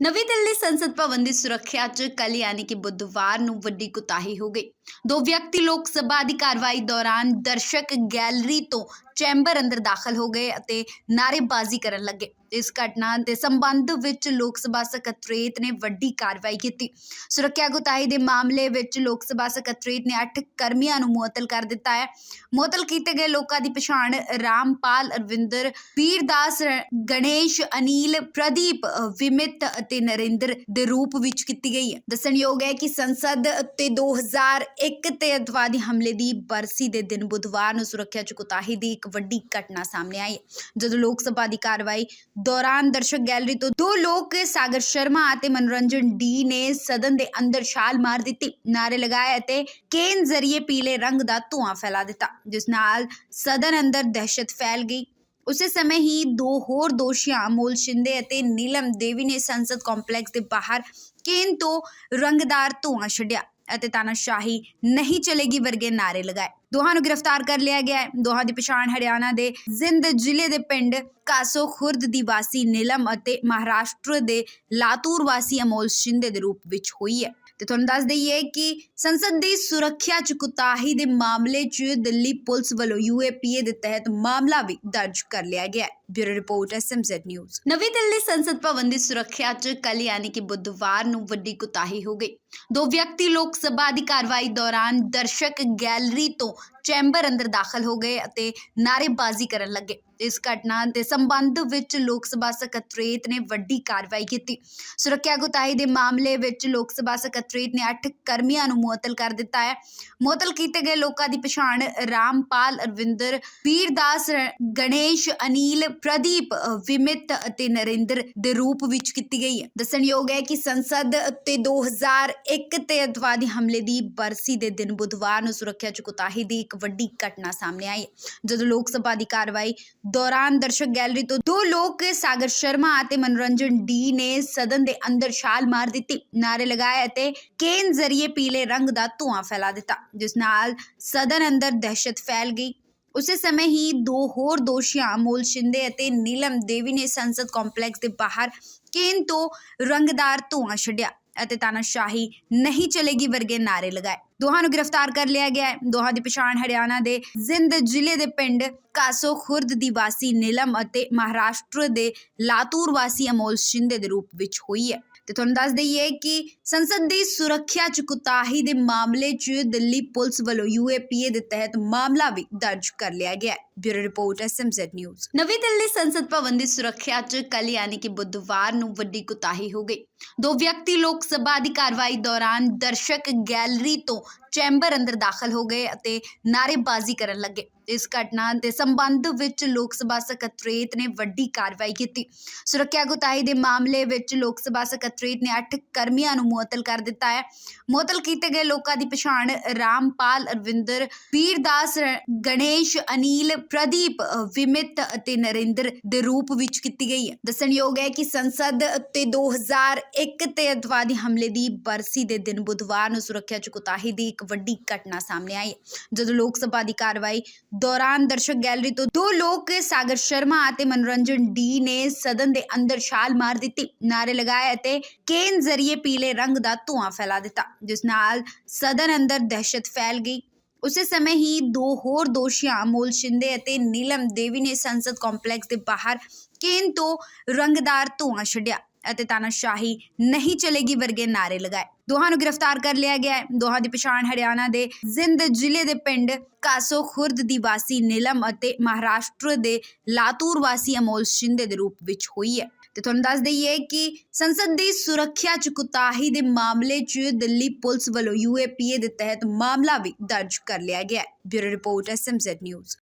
ਨਵੀਂ ਦਿੱਲੀ ਸੰਸਦ ਭਵਨ ਦੀ ਸੁਰੱਖਿਆ 'ਚ ਕੱਲ ਯਾਨੀ ਕਿ ਬੁੱਧਵਾਰ ਨੂੰ ਵੱਡੀ ਕੁਤਾਹੀ ਹੋ ਗਈ। ਦੋ ਵਿਅਕਤੀ ਲੋਕ ਸਭਾ ਦੀ ਕਾਰਵਾਈ ਦੌਰਾਨ ਦਰਸ਼ਕ ਗੈਲਰੀ ਤੋਂ ਚੈਂਬਰ ਅੰਦਰ ਦਾਖਲ ਹੋ ਗਏ ਅਤੇ ਨਾਅਰੇਬਾਜ਼ੀ ਕਰਨ ਲੱਗੇ। ਇਸ ਘਟਨਾ ਦੇ ਸੰਬੰਧ ਵਿੱਚ ਲੋਕ ਸਭਾ ਸਕੱਤਰੇਤ ਨੇ ਵੱਡੀ ਕਾਰਵਾਈ ਕੀਤੀ। ਸੁਰੱਖਿਆ ਕੁਤਾਹੀ ਦੇ ਮਾਮਲੇ ਵਿੱਚ ਲੋਕ ਸਭਾ ਸਕੱਤਰੇਤ ਨੇ 8 ਕਰਮੀਆਂ ਨੂੰ ਮੁਅੱਤਲ ਕਰ ਦਿੱਤਾ ਹੈ। ਮੁਅੱਤਲ ਕੀਤੇ ਗਏ ਲੋਕਾਂ ਦੀ ਪਛਾਣ ਰਾਮਪਾਲ ਅਰਵਿੰਦਰ ਵੀਰਦਾਸ, ਗਣੇਸ਼, ਅਨੀਲ, ਪ੍ਰਦੀਪ, ਵਿਮਿਤ ਅਤੇ ਨਰਿੰਦਰ ਦੇ ਰੂਪ ਵਿੱਚ ਕੀਤੀ ਗਈ ਹੈ। ਦੱਸਣਯੋਗ ਹੈ ਕਿ ਸੰਸਦ ਤੇ 2001 ਤੇ ਅਤਵਾਦੀ ਹਮਲੇ ਦੀ ਬਰਸੀ ਦੇ ਦਿਨ ਬੁੱਧਵਾਰ ਨੂੰ ਸੁਰੱਖਿਆ ਚ ਕੁਤਾਹੀ ਦੀ ਇੱਕ ਵੱਡੀ ਘਟਨਾ ਸਾਹਮਣੇ ਆਈ। ਜਦੋਂ ਲੋਕ ਸਭਾ ਦੀ ਕਾਰਵਾਈ ਦੌਰਾਨ ਦਰਸ਼ਕ ਗੈਲਰੀ ਤੋਂ ਦੋ ਲੋਕ ਸਾਗਰ ਸ਼ਰਮਾ ਅਤੇ ਮਨੋਰੰਜਨ ਡੀ ਨੇ ਸਦਨ ਦੇ ਅੰਦਰ ਛਾਲ ਮਾਰ ਦਿੱਤੀ। ਨਾਰੇ ਲਗਾਏ ਅਤੇ ਕੇਨ ਜ਼ਰੀਏ ਪੀਲੇ ਰੰਗ ਦਾ ਧੂਆਂ ਫੈਲਾ ਦਿੱਤਾ, ਜਿਸ ਨਾਲ ਸਦਨ ਅੰਦਰ ਦਹਿਸ਼ਤ ਫੈਲ ਗਈ। ਉਸੇ ਸਮੇਂ ਹੀ ਦੋ ਹੋਰ ਦੋਸ਼ੀਆਂ, ਅਮੋਲ ਸ਼ਿੰਦੇ ਅਤੇ ਨੀਲਮ ਦੇਵੀ ਨੇ ਸੰਸਦ ਕੰਪਲੈਕਸ ਦੇ ਬਾਹਰ ਕੇਨ ਤੋਂ ਰੰਗਦਾਰ ਧੂਆਂ ਛੱਡਿਆ। ਅਤੇ ਤਾਨਾਸ਼ਾਹੀ ਨਹੀਂ ਚਲੇਗੀ ਵਰਗੇ ਨਾਰੇ ਲਗਾਏ। ਦੋਹਾਂ ਨੂੰ ਗ੍ਰਿਫਤਾਰ ਕਰ ਲਿਆ ਗਿਆ ਹੈ। ਦੋਹਾਂ ਦੀ ਪਛਾਣ ਹਰਿਆਣਾ ਦੇ ਜ਼ਿੰਦ ਜ਼ਿਲ੍ਹੇ ਦੇ ਪਿੰਡ ਕਾਸੋ ਖੁਰਦ ਦੀ ਵਾਸੀ ਨੀਲਮ ਅਤੇ ਮਹਾਰਾਸ਼ਟਰ ਦੇ ਲਾਤੂਰ ਵਾਸੀ ਅਮੋਲ ਸ਼ਿੰਦੇ ਦੇ ਰੂਪ ਵਿੱਚ ਹੋਈ ਹੈ। ਤੇ ਤੁਹਾਨੂੰ ਦੱਸ ਦਈਏ ਕਿ ਸੰਸਦ ਦੀ ਸੁਰੱਖਿਆ ਚ ਕੁਤਾਹੀ ਦੇ ਮਾਮਲੇ 'ਚ ਦਿੱਲੀ ਪੁਲਿਸ ਵੱਲੋਂ ਯੂਏਪੀਏ ਦੇ ਤਹਿਤ ਮਾਮਲਾ ਵੀ ਦਰਜ ਕਰ ਲਿਆ ਗਿਆ ਹੈ। Bureau report SMZ news. ਨਵੀਂ ਦਿੱਲੀ ਸੰਸਦ ਭਵਨ ਦੀ ਸੁਰੱਖਿਆ 'ਚ ਕੱਲ ਯਾਨੀ ਕਿ ਬੁੱਧਵਾਰ ਨੂੰ ਵੱਡੀ ਕੁਤਾਹੀ ਹੋ ਗਈ। ਦੋ ਵਿਅਕਤੀ ਲੋਕ ਸਭਾ ਦੀ ਕਾਰਵਾਈ ਦੌਰਾਨ ਦਰਸ਼ਕ ਗੈਲਰੀ ਤੋਂ ਚੈਂਬਰ ਅੰਦਰ ਦਾਖਲ ਹੋ ਗਏ ਅਤੇ ਨਾਅਰੇਬਾਜ਼ੀ ਕਰਨ ਲੱਗੇ। ਇਸ ਘਟਨਾ ਦੇ ਸੰਬੰਧ ਵਿੱਚ ਲੋਕ ਸਭਾ ਸਕੱਤਰੇਤ ਨੇ ਵੱਡੀ ਕਾਰਵਾਈ ਕੀਤੀ। ਸੁਰੱਖਿਆ ਕੁਤਾਹੀ ਦੇ ਮਾਮਲੇ ਵਿੱਚ ਲੋਕ ਸਭਾ ਸਕੱਤਰੇਤ ਨੇ 8 ਕਰਮੀਆਂ ਨੂੰ ਮੁਅੱਤਲ ਕਰ ਦਿੱਤਾ ਹੈ। ਮੁਅੱਤਲ ਕੀਤੇ ਗਏ ਲੋਕਾਂ ਦੀ ਪਛਾਣ ਰਾਮਪਾਲ ਅਰਵਿੰਦਰ ਵੀਰਦਾਸ, ਗਣੇਸ਼, ਅਨੀਲ, ਪ੍ਰਦੀਪ, ਵਿਮਿਤ ਅਤੇ ਨਰਿੰਦਰ ਦੇ ਰੂਪ ਵਿੱਚ ਕੀਤੀ ਗਈ ਹੈ। ਦੱਸਣਯੋਗ ਹੈ ਕਿ ਸੰਸਦ ਤੇ 2001 ਤੇ ਅਤਵਾਦੀ ਹਮਲੇ ਦੀ ਬਰਸੀ ਦੇ ਦਿਨ ਬੁੱਧਵਾਰ ਨੂੰ ਸੁਰੱਖਿਆ ਚ ਕੁਤਾਹੀ ਦੀ ਇੱਕ ਵੱਡੀ ਘਟਨਾ ਸਾਹਮਣੇ ਆਈ। ਜਦੋਂ ਲੋਕ ਸਭਾ ਦੀ ਕਾਰਵਾਈ ਦੌਰਾਨ ਦਰਸ਼ਕ ਗੈਲਰੀ ਤੋਂ ਦੋ ਲੋਕ, ਸਾਗਰ ਸ਼ਰਮਾ ਅਤੇ ਮਨੋਰੰਜਨ ਡੀ ਨੇ ਸਦਨ ਦੇ ਅੰਦਰ ਛਾਲ ਮਾਰ ਦਿੱਤੀ। ਨਾਰੇ ਲਗਾਏ ਅਤੇ ਕੇਨ ਜ਼ਰੀਏ ਪੀਲੇ ਰੰਗ ਦਾ ਧੂਆਂ ਫੈਲਾ ਦਿੱਤਾ, ਜਿਸ ਨਾਲ ਸਦਨ ਅੰਦਰ ਦਹਿਸ਼ਤ ਫੈਲ ਗਈ। ਉਸੇ ਸਮੇਂ ਹੀ ਦੋ ਹੋਰ ਦੋਸ਼ੀਆਂ, ਅਮੋਲ ਸ਼ਿੰਦੇ ਅਤੇ ਨੀਲਮ ਦੇਵੀ ਨੇ ਸੰਸਦ ਕੰਪਲੈਕਸ ਦੇ ਬਾਹਰ ਕੇਨ ਤੋਂ ਰੰਗਦਾਰ ਧੂਆਂ ਛੱਡਿਆ। ਅਤੇ ਤਾਨਾਸ਼ਾਹੀ ਨਹੀਂ ਚਲੇਗੀ ਵਰਗੇ ਨਾਰੇ ਲਗਾਏ। ਦੋਹਾਂ ਨੂੰ ਗ੍ਰਿਫਤਾਰ ਕਰ ਲਿਆ ਗਿਆ ਹੈ। ਦੋਹਾਂ ਦੀ ਪਛਾਣ ਹਰਿਆਣਾ ਦੇ ਜ਼ਿੰਦ ਜ਼ਿਲ੍ਹੇ ਦੇ ਪਿੰਡ ਕਾਸੋ ਖੁਰਦ ਦੀ ਵਾਸੀ ਨੀਲਮ ਅਤੇ ਮਹਾਰਾਸ਼ਟਰ ਦੇ ਲਾਤੂਰ ਵਾਸੀ ਅਮੋਲ ਸ਼ਿੰਦੇ ਦੇ ਰੂਪ ਵਿੱਚ ਹੋਈ ਹੈ। ਤੇ ਤੁਹਾਨੂੰ ਦੱਸ ਦਈਏ ਕਿ ਸੰਸਦ ਦੀ ਸੁਰੱਖਿਆ ਚ ਕੁਤਾਹੀ ਦੇ ਮਾਮਲੇ 'ਚ ਦਿੱਲੀ ਪੁਲਿਸ ਵੱਲੋਂ ਯੂਏਪੀਏ ਦੇ ਤਹਿਤ ਮਾਮਲਾ ਵੀ ਦਰਜ ਕਰ ਲਿਆ ਗਿਆ ਹੈ। ਬਿਊਰੋ ਰਿਪੋਰਟ ਐਸਐਮਜ਼ੈਡ ਨਿਊਜ਼ ਨਵੀਂ ਦਿੱਲੀ ਸੰਸਦ ਭਵਨ ਦੀ ਸੁਰੱਖਿਆ 'ਚ ਕੱਲ ਯਾਨੀ ਕਿ ਬੁੱਧਵਾਰ ਨੂੰ ਵੱਡੀ ਕੁਤਾਹੀ ਹੋ ਗਈ। ਦੋ ਵਿਅਕਤੀ ਲੋਕ ਸਭਾ ਦੀ ਕਾਰਵਾਈ ਦੌਰਾਨ ਦਰਸ਼ਕ ਗੈਲਰੀ ਤੋਂ ਚੈਂਬਰ ਅੰਦਰ ਦਾਖਲ ਹੋ ਗਏ ਅਤੇ ਨਾਅਰੇਬਾਜ਼ੀ ਕਰਨ ਲੱਗੇ। ਇਸ ਘਟਨਾ ਦੇ ਸੰਬੰਧ ਵਿੱਚ ਲੋਕ ਸਭਾ ਸਕੱਤਰੇਤ ਨੇ ਵੱਡੀ ਕਾਰਵਾਈ ਕੀਤੀ। ਸੁਰੱਖਿਆ ਕੁਤਾਹੀ ਦੇ ਮਾਮਲੇ ਵਿੱਚ ਲੋਕ ਸਭਾ ਸਕੱਤਰੇਤ ਨੇ 8 ਕਰਮੀਆਂ ਨੂੰ ਮੁਅੱਤਲ ਕਰ ਦਿੱਤਾ ਹੈ। ਮੁਅੱਤਲ ਕੀਤੇ ਗਏ ਲੋਕਾਂ ਦੀ ਪਛਾਣ ਰਾਮਪਾਲ ਅਰਵਿੰਦਰ ਵੀਰਦਾਸ, ਗਣੇਸ਼, ਅਨੀਲ ਪ੍ਰਦੀਪ ਵਿਮਿਤ ਅਤੇ ਨਰਿੰਦਰ ਦੇ ਰੂਪ ਵਿੱਚ ਕੀਤੀ ਗਈ ਹੈ। ਦੱਸਣਯੋਗ ਹੈ ਕਿ ਸੰਸਦ ਤੇ 2001 ਤੇ ਅਤਵਾਦੀ ਹਮਲੇ ਦੀ ਬਰਸੀ ਦੇ ਦਿਨ ਬੁੱਧਵਾਰ ਨੂੰ ਸੁਰੱਖਿਆ ਚ ਕੁਤਾਹੀ ਦੀ ਇੱਕ ਵੱਡੀ ਘਟਨਾ ਸਾਹਮਣੇ ਆਈ ਜਦੋਂ ਲੋਕ ਸਭਾ ਦੀ ਕਾਰਵਾਈ ਦੌਰਾਨ ਦਰਸ਼ਕ ਗੈਲਰੀ ਤੋਂ ਦੋ ਲੋਕ ਸਾਗਰ ਸ਼ਰਮਾ ਅਤੇ ਮਨੋਰੰਜਨ ਡੀ ਨੇ ਸਦਨ ਦੇ ਅੰਦਰ ਛਾਲ ਮਾਰ ਦਿੱਤੀ। ਨਾਰੇ ਲਗਾਏ ਅਤੇ ਕੇਨ ਜ਼ਰੀਏ ਪੀਲੇ ਰੰਗ ਦਾ ਧੂਆਂ ਫੈਲਾ ਦਿੱਤਾ, ਜਿਸ ਨਾਲ ਸਦਨ ਅੰਦਰ ਦਹਿਸ਼ਤ ਫੈਲ ਗਈ। ਉਸੇ ਸਮੇਂ ਹੀ ਦੋ ਹੋਰ ਦੋਸ਼ੀਆਂ, ਅਮੋਲ ਸ਼ਿੰਦੇ ਅਤੇ ਨੀਲਮ ਦੇਵੀ ਨੇ ਸੰਸਦ ਕੰਪਲੈਕਸ ਦੇ ਬਾਹਰ ਕੇਨ ਤੋਂ ਰੰਗਦਾਰ ਧੂਆਂ ਛੱਡਿਆ ਅਤੇ ਤਾਨਾਸ਼ਾਹੀ ਨਹੀਂ ਚਲੇਗੀ ਵਰਗੇ ਨਾਰੇ ਲਗਾਏ। ਦੋਹਾਂ ਨੂੰ ਗ੍ਰਿਫਤਾਰ ਕਰ ਲਿਆ ਗਿਆ ਹੈ। ਦੋਹਾਂ ਦੀ ਪਛਾਣ ਹਰਿਆਣਾ ਦੇ ਜ਼ਿੰਦ ਜ਼ਿਲ੍ਹੇ ਦੇ ਪਿੰਡ ਕਾਸੋ ਖੁਰਦ ਦੀ ਵਾਸੀ ਨੀਲਮ ਅਤੇ ਮਹਾਰਾਸ਼ਟਰ ਦੇ ਲਾਤੂਰ ਵਾਸੀ ਅਮੋਲ ਸ਼ਿੰਦੇ ਦੇ ਰੂਪ ਵਿੱਚ ਹੋਈ ਹੈ। ਤੇ ਤੁਹਾਨੂੰ ਦੱਸ ਦਈਏ ਕਿ ਸੰਸਦ ਦੀ ਸੁਰੱਖਿਆ ਚ ਕੁਤਾਹੀ ਦੇ ਮਾਮਲੇ 'ਚ ਦਿੱਲੀ ਪੁਲਿਸ ਵੱਲੋਂ ਯੂਏਪੀਏ ਦੇ ਤਹਿਤ ਮਾਮਲਾ ਵੀ ਦਰਜ ਕਰ ਲਿਆ ਗਿਆ ਹੈ। Bureau report SMZ news